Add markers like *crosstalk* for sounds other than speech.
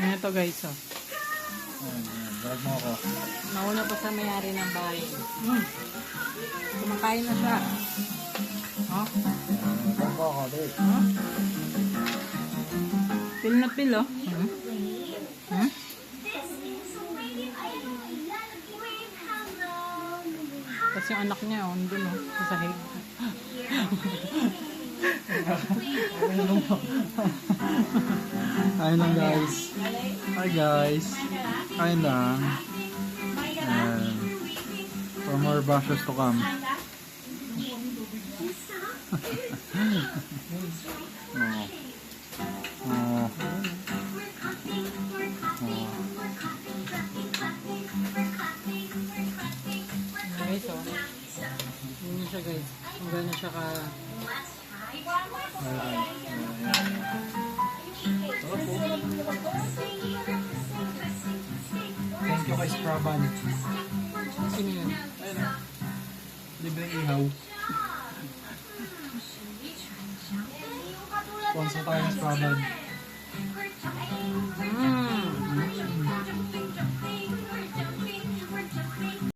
Ito guys, oh. Drag mo ako. Nauna pa sa may-ari ng bahay. Hmm. Kumakain na siya. Oh, Drag mo ako, babe. oh. Pil na pil, oh. Hmm? Hmm? Tapos yung anak niya, oh, nandun, oh, sa sahig. *laughs* *laughs* Kain lang guys. Hi guys. Kain lang. Ayan. For more bashes to come. Yun na siya, guys. Kung gano'n siya ka... Ayan. nyo kay Scraban. Sino yan? Ayun na. Libreng ihaw. Sponsor tayo ng Scraban.